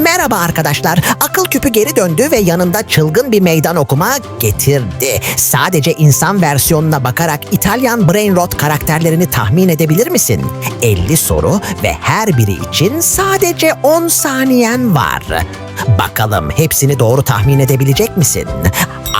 Merhaba arkadaşlar. Akıl küpü geri döndü ve yanında çılgın bir meydan okuma getirdi. Sadece insan versiyonuna bakarak İtalyan Brain Rot karakterlerini tahmin edebilir misin? 50 soru ve her biri için sadece 10 saniyen var. Bakalım hepsini doğru tahmin edebilecek misin?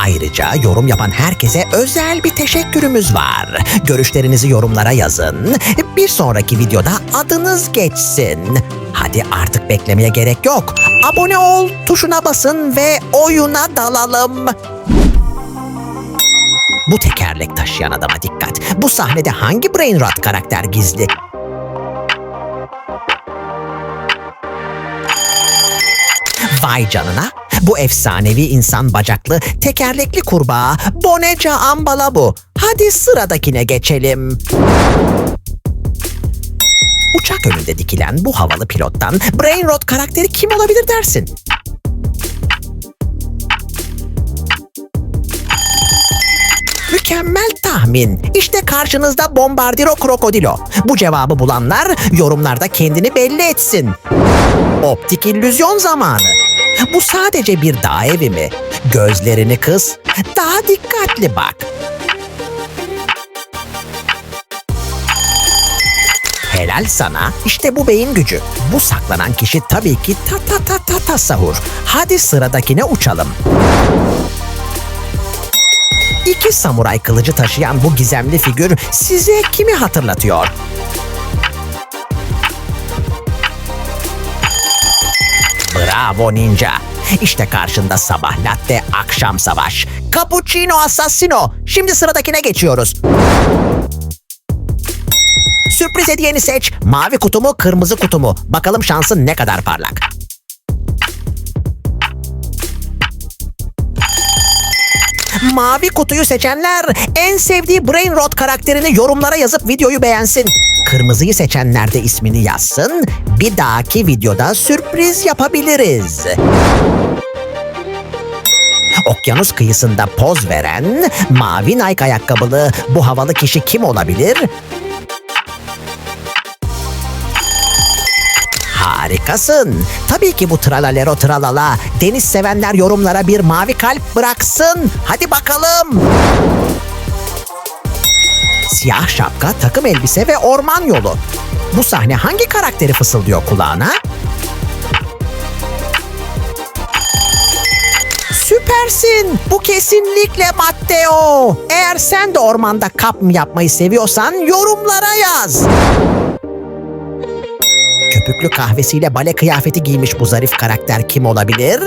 Ayrıca yorum yapan herkese özel bir teşekkürümüz var. Görüşlerinizi yorumlara yazın. Bir sonraki videoda adınız geçsin. Hadi artık beklemeye gerek yok. Abone ol tuşuna basın ve oyuna dalalım. Bu tekerlek taşıyan adama dikkat. Bu sahnede hangi Brain Rot karakter gizli? Vay canına. Bu efsanevi insan bacaklı, tekerlekli kurbağa Boneca Ambala bu. Hadi sıradakine geçelim. Uçak önünde dikilen bu havalı pilottan Brain Rot karakteri kim olabilir dersin? Mükemmel tahmin. İşte karşınızda Bombardiro Krokodilo. Bu cevabı bulanlar yorumlarda kendini belli etsin. Optik illüzyon zamanı. Bu sadece bir dağ evi mi? Gözlerini kız. Daha dikkatli bak. Helal sana. İşte bu beyin gücü. Bu saklanan kişi tabii ki ta ta ta ta ta sahur. Hadi sıradakine uçalım. İki samuray kılıcı taşıyan bu gizemli figür size kimi hatırlatıyor? Bravo ninja. İşte karşında sabah latte, akşam savaş. Cappuccino assassino. Şimdi sıradakine geçiyoruz. Sürpriz hediyeni seç. Mavi kutu mu, kırmızı kutu mu? Bakalım şansın ne kadar parlak. Mavi kutuyu seçenler en sevdiği Brain Rot karakterini yorumlara yazıp videoyu beğensin. Kırmızıyı seçenler de ismini yazsın. Bir dahaki videoda sürpriz yapabiliriz. Okyanus kıyısında poz veren mavi Nike ayakkabılı bu havalı kişi kim olabilir? Harikasın. Tabii ki bu tralalero tralala. Deniz sevenler yorumlara bir mavi kalp bıraksın. Hadi bakalım. Siyah şapka, takım elbise ve orman yolu. Bu sahne hangi karakteri fısıldıyor kulağına? Süpersin. Bu kesinlikle Matteo. Eğer sen de ormanda kap yapmayı seviyorsan yorumlara yaz. Köpüklü kahvesiyle bale kıyafeti giymiş bu zarif karakter kim olabilir?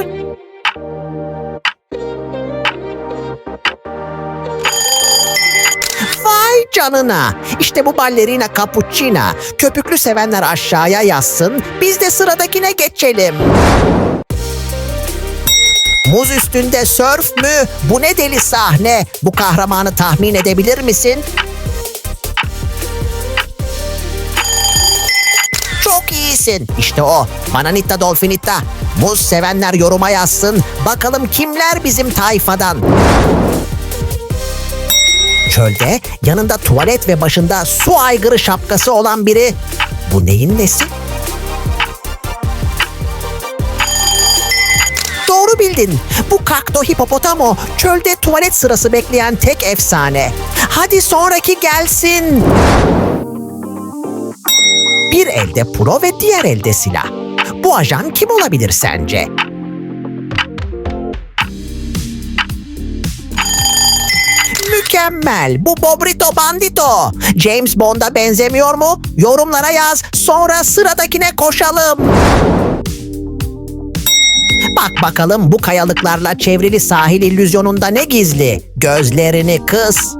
Canına. İşte bu ballerina cappuccina. Köpüklü sevenler aşağıya yazsın. Biz de sıradakine geçelim. Muz üstünde sörf mü? Bu ne deli sahne? Bu kahramanı tahmin edebilir misin? Çok iyisin. İşte o. Mananitta Dolfinitta. Muz sevenler yoruma yazsın. Bakalım kimler bizim tayfadan. Çölde yanında tuvalet ve başında su aygırı şapkası olan biri. Bu neyin nesi? Doğru bildin. Bu kakto hipopotamo çölde tuvalet sırası bekleyen tek efsane. Hadi sonraki gelsin. Bir elde pro ve diğer elde silah. Bu ajan kim olabilir sence? Mükemmel. Bu Bobrito Bandito. James Bond'a benzemiyor mu? Yorumlara yaz. Sonra sıradakine koşalım. Bak bakalım bu kayalıklarla çevrili sahil illüzyonunda ne gizli? Gözlerini kıs.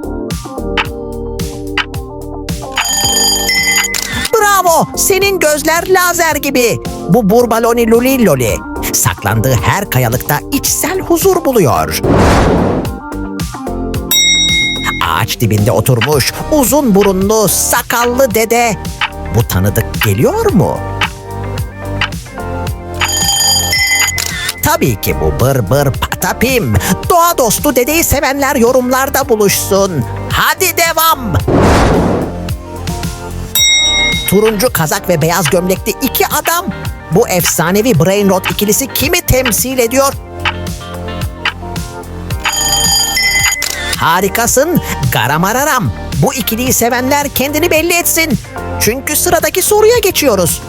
Bravo! Senin gözler lazer gibi. Bu Burbaloni Lulilloli. Saklandığı her kayalıkta içsel huzur buluyor. Ağaç dibinde oturmuş uzun burunlu sakallı dede. Bu tanıdık geliyor mu? Tabii ki bu bır bır patapim. Doğa dostu dedeyi sevenler yorumlarda buluşsun. Hadi devam. Turuncu kazak ve beyaz gömlekli iki adam. Bu efsanevi Brain Rot ikilisi kimi temsil ediyor? Harikasın Garamararam. Bu ikiliyi sevenler kendini belli etsin. Çünkü sıradaki soruya geçiyoruz.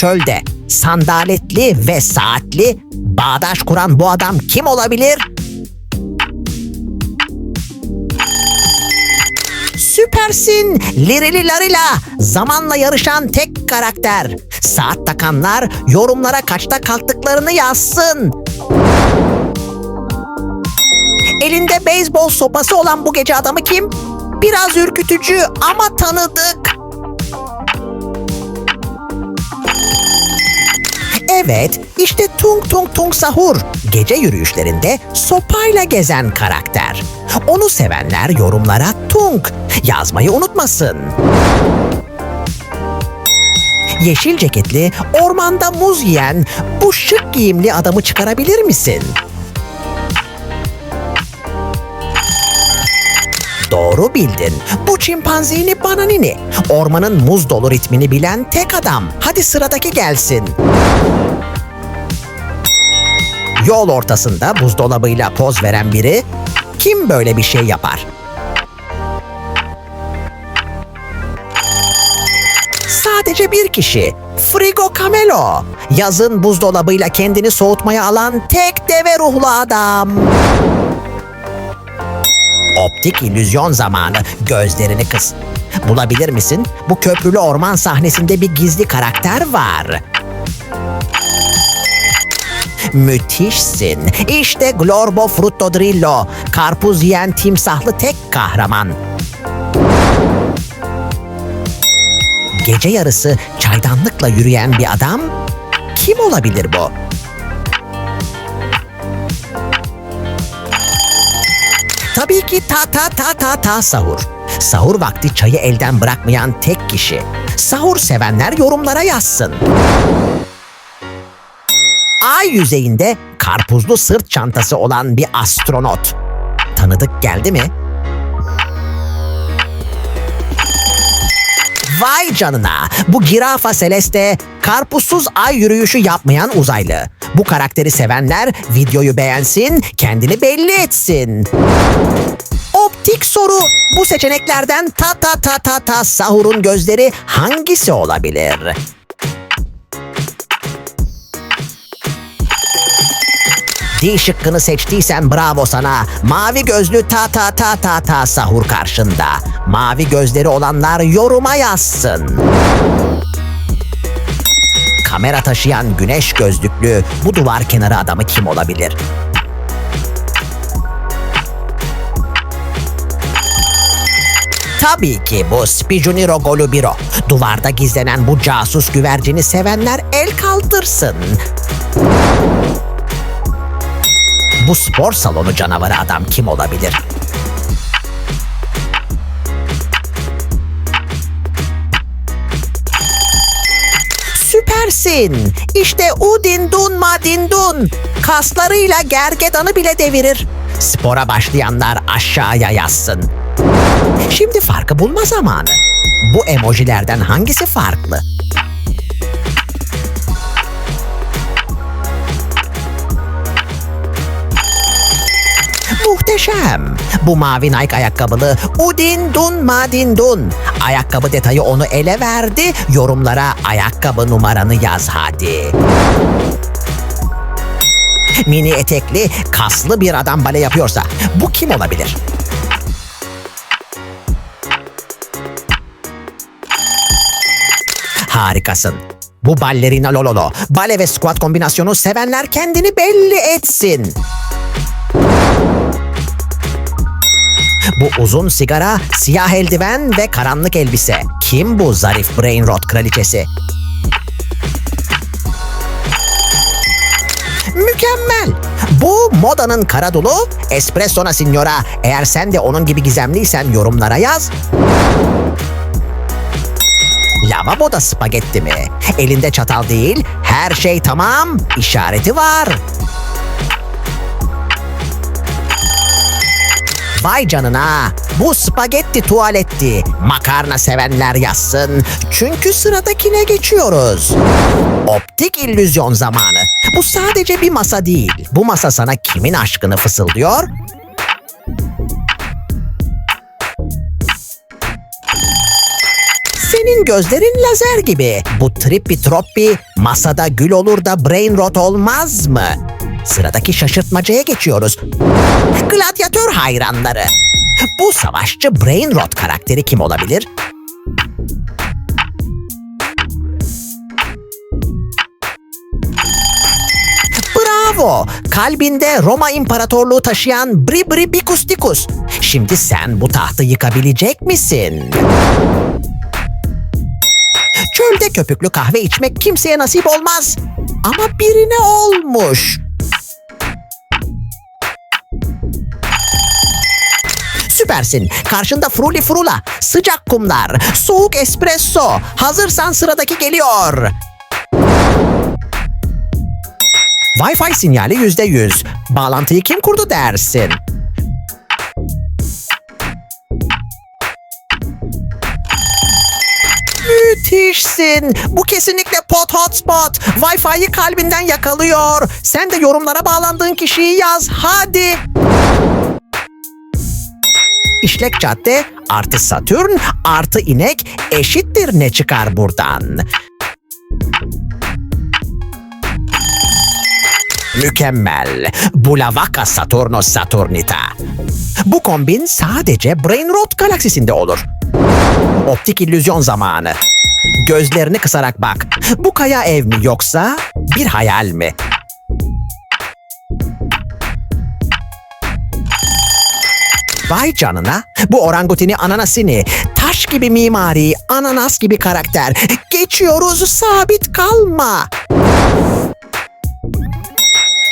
Çölde sandaletli ve saatli bağdaş kuran bu adam kim olabilir? Süpersin Lirili Larila zamanla yarışan tek karakter. Saat takanlar yorumlara kaçta kalktıklarını yazsın. Elinde beyzbol sopası olan bu gece adamı kim? Biraz ürkütücü ama tanıdık. Evet, işte Tung Tung Tung Sahur. Gece yürüyüşlerinde sopayla gezen karakter. Onu sevenler yorumlara Tung yazmayı unutmasın. Yeşil ceketli, ormanda muz yiyen bu şık giyimli adamı çıkarabilir misin? Doğru bildin. Bu çimpanzini bananini. Ormanın muz dolu ritmini bilen tek adam. Hadi sıradaki gelsin. Yol ortasında buzdolabıyla poz veren biri kim böyle bir şey yapar? Sadece bir kişi. Frigo Camelo. Yazın buzdolabıyla kendini soğutmaya alan tek deve ruhlu adam. Optik illüzyon zamanı. Gözlerini kıs. Bulabilir misin? Bu köprülü orman sahnesinde bir gizli karakter var. Müthişsin. İşte Glorbo Fruttodrillo. Karpuz yiyen timsahlı tek kahraman. Gece yarısı çaydanlıkla yürüyen bir adam kim olabilir bu? Tabii ki ta ta ta ta ta sahur. Sahur vakti çayı elden bırakmayan tek kişi. Sahur sevenler yorumlara yazsın. Ay yüzeyinde karpuzlu sırt çantası olan bir astronot. Tanıdık geldi mi? Vay canına! Bu Girafa Celeste karpuzsuz ay yürüyüşü yapmayan uzaylı. Bu karakteri sevenler videoyu beğensin, kendini belli etsin. Optik soru. Bu seçeneklerden ta ta ta ta ta sahurun gözleri hangisi olabilir? D şıkkını seçtiysen bravo sana. Mavi gözlü ta ta ta ta ta sahur karşında. Mavi gözleri olanlar yoruma yazsın. Kamera taşıyan güneş gözlüklü bu duvar kenarı adamı kim olabilir? Tabii ki bu Spijuniro Golubiro. Duvarda gizlenen bu casus güvercini sevenler el kaldırsın. Bu spor salonu canavarı adam kim olabilir? Süpersin. İşte Udin Dun Madin Dun. Kaslarıyla gergedanı bile devirir. Spora başlayanlar aşağıya yazsın. Şimdi farkı bulma zamanı. Bu emojilerden hangisi farklı? Muhteşem. Bu mavi Nike ayakkabılı Udin Dun Madin Dun. Ayakkabı detayı onu ele verdi. Yorumlara ayakkabı numaranı yaz hadi. Mini etekli, kaslı bir adam bale yapıyorsa bu kim olabilir? Harikasın. Bu ballerina lololo. Bale ve squat kombinasyonu sevenler kendini belli etsin. Bu uzun sigara, siyah eldiven ve karanlık elbise. Kim bu zarif brain rot kraliçesi? Mükemmel. Bu modanın kara dolu Espressona Signora. Eğer sen de onun gibi gizemliysen yorumlara yaz. Lavaboda spagetti mi? Elinde çatal değil, her şey tamam, işareti var. Vay canına. Bu spagetti tuvaletti. Makarna sevenler yazsın. Çünkü sıradakine geçiyoruz. Optik illüzyon zamanı. Bu sadece bir masa değil. Bu masa sana kimin aşkını fısıldıyor? Senin gözlerin lazer gibi. Bu trippi troppi masada gül olur da brain rot olmaz mı? Sıradaki şaşırtmacaya geçiyoruz. Gladyatör hayranları. Bu savaşçı brain rot karakteri kim olabilir? Bravo! Kalbinde Roma İmparatorluğu taşıyan Bribri Bicus Dicus. Şimdi sen bu tahtı yıkabilecek misin? Çölde köpüklü kahve içmek kimseye nasip olmaz. Ama birine olmuş. Süpersin. Karşında fruli frula, sıcak kumlar, soğuk espresso. Hazırsan sıradaki geliyor. Wi-Fi sinyali yüzde yüz. Bağlantıyı kim kurdu dersin? Müthişsin. Bu kesinlikle pot hotspot. Wi-Fi'yi kalbinden yakalıyor. Sen de yorumlara bağlandığın kişiyi yaz. Hadi. İşlek cadde artı Satürn artı inek eşittir ne çıkar buradan? Mükemmel. Bulavaka Saturno Saturnita. Bu kombin sadece Brain Rot galaksisinde olur. Optik illüzyon zamanı. Gözlerini kısarak bak. Bu kaya ev mi yoksa bir hayal mi? Vay canına. Bu orangutini ananasini. Taş gibi mimari, ananas gibi karakter. Geçiyoruz sabit kalma.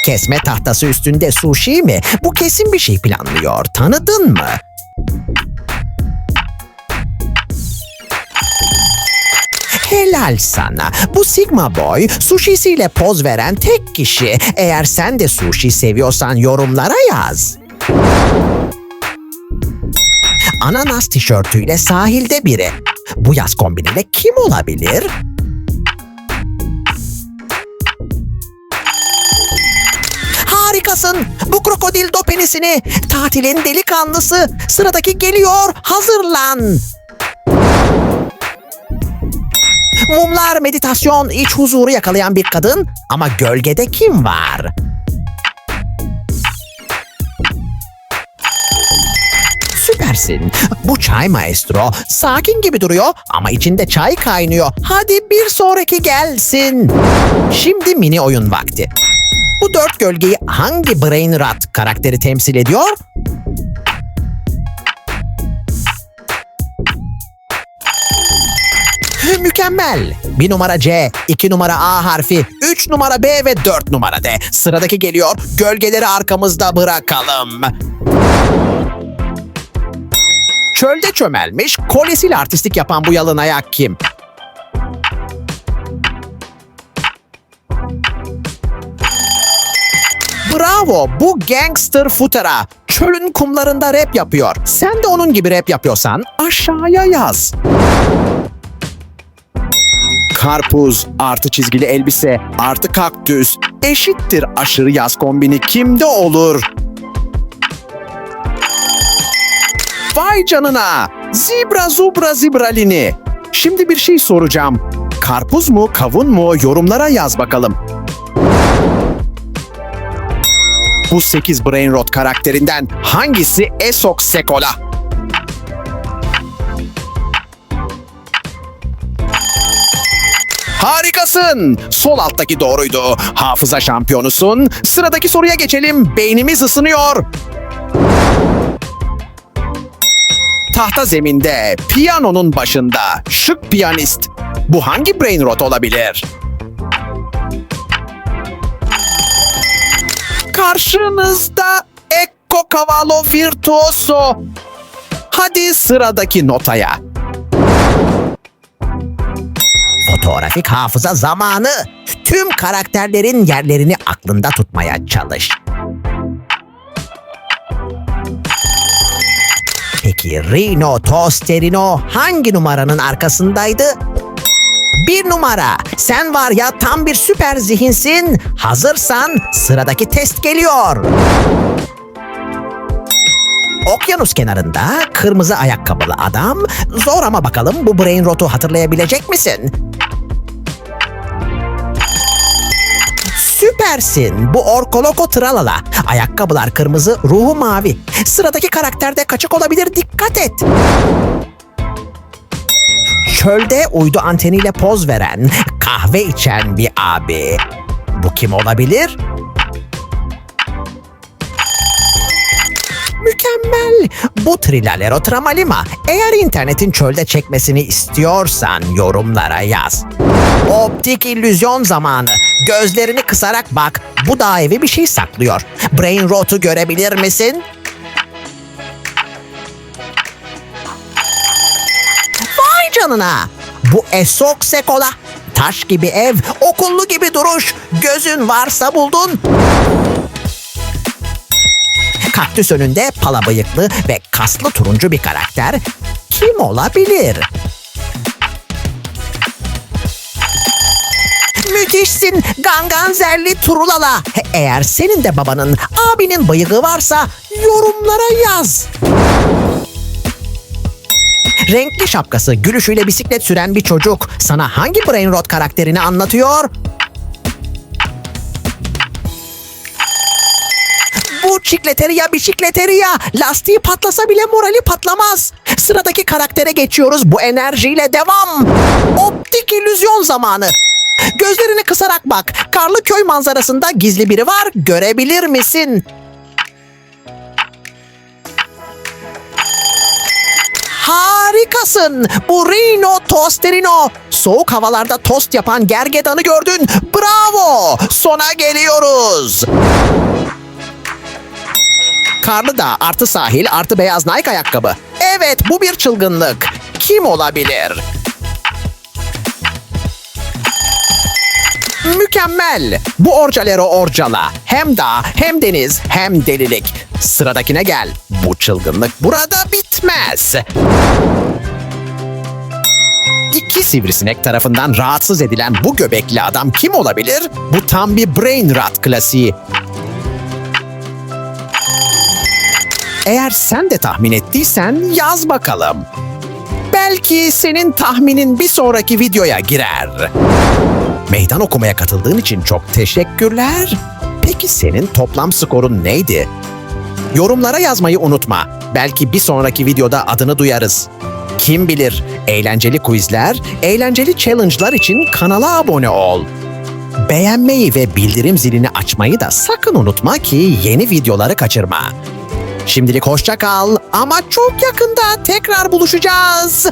Kesme tahtası üstünde sushi mi? Bu kesin bir şey planlıyor. Tanıdın mı? Helal sana. Bu Sigma Boy sushisiyle poz veren tek kişi. Eğer sen de sushi seviyorsan yorumlara yaz. Ananas tişörtüyle sahilde biri. Bu yaz kombiniyle kim olabilir? Harikasın. Bu krokodil dopenisini. Tatilin delikanlısı. Sıradaki geliyor. Hazırlan. Mumlar, meditasyon, iç huzuru yakalayan bir kadın ama gölgede kim var? Süpersin. Bu çay maestro sakin gibi duruyor ama içinde çay kaynıyor. Hadi bir sonraki gelsin. Şimdi mini oyun vakti. Bu dört gölgeyi hangi Brain Rat karakteri temsil ediyor? Mükemmel. Bir numara C, iki numara A harfi, üç numara B ve dört numara D. Sıradaki geliyor. Gölgeleri arkamızda bırakalım. Çölde çömelmiş, kolyesiyle artistik yapan bu yalın ayak kim? Bravo, bu gangster futera. Çölün kumlarında rap yapıyor. Sen de onun gibi rap yapıyorsan aşağıya yaz. Karpuz artı çizgili elbise artı kaktüs eşittir aşırı yaz kombini kimde olur? Vay canına! Zibra zubra zibralini. Şimdi bir şey soracağım. Karpuz mu, kavun mu? Yorumlara yaz bakalım. Bu 8 Brain Rot karakterinden hangisi Esok Sekola? Harikasın. Sol alttaki doğruydu. Hafıza şampiyonusun. Sıradaki soruya geçelim. Beynimiz ısınıyor. Tahta zeminde, piyanonun başında, şık piyanist. Bu hangi brain rot olabilir? Karşınızda Ecco Cavallo Virtuoso. Hadi sıradaki notaya. Fotoğrafik hafıza zamanı. Tüm karakterlerin yerlerini aklında tutmaya çalış. Peki Rino Tosterino hangi numaranın arkasındaydı? Bir numara. Sen var ya tam bir süper zihinsin. Hazırsan sıradaki test geliyor. Okyanus kenarında kırmızı ayakkabılı adam. Zor ama bakalım bu brain rotu hatırlayabilecek misin? Süpersin. Bu Orkoloko Tralala. Ayakkabılar kırmızı, ruhu mavi. Sıradaki karakterde kaçık olabilir dikkat et. Çölde uydu anteniyle poz veren, kahve içen bir abi. Bu kim olabilir? Mükemmel. Bu Trilalero Tramalima. Eğer internetin çölde çekmesini istiyorsan yorumlara yaz. Optik illüzyon zamanı. Gözlerini kısarak bak. Bu dağ evi bir şey saklıyor. Brain Rot'u görebilir misin? Vay canına. Bu Esok Sekola. Taş gibi ev, okullu gibi duruş. Gözün varsa buldun. Kaktüs önünde pala bıyıklı ve kaslı turuncu bir karakter kim olabilir? Müthişsin Ganganzerli Turulala. Eğer senin de babanın, abinin bıyığı varsa yorumlara yaz. Renkli şapkası, gülüşüyle bisiklet süren bir çocuk sana hangi Brain Rot karakterini anlatıyor? Bu çikleteriya bisikleteriya. Lastiği patlasa bile morali patlamaz. Sıradaki karaktere geçiyoruz. Bu enerjiyle devam. Optik illüzyon zamanı. Gözlerini kısarak bak. Karlı köy manzarasında gizli biri var. Görebilir misin? Harikasın. Bu Rino Tosterino. Soğuk havalarda tost yapan gergedanı gördün. Bravo. Sona geliyoruz. Karlı Dağ artı sahil artı beyaz Nike ayakkabı. Evet bu bir çılgınlık. Kim olabilir? Mükemmel. Bu Orcalero Orcala. Hem dağ hem deniz hem delilik. Sıradakine gel. Bu çılgınlık burada bitmez. İki sivrisinek tarafından rahatsız edilen bu göbekli adam kim olabilir? Bu tam bir brain rot klasiği. Eğer sen de tahmin ettiysen yaz bakalım. Belki senin tahminin bir sonraki videoya girer. Meydan okumaya katıldığın için çok teşekkürler. Peki senin toplam skorun neydi? Yorumlara yazmayı unutma. Belki bir sonraki videoda adını duyarız. Kim bilir, eğlenceli quizler, eğlenceli challenge'lar için kanala abone ol. Beğenmeyi ve bildirim zilini açmayı da sakın unutma ki yeni videoları kaçırma. Şimdilik hoşça kal ama çok yakında tekrar buluşacağız.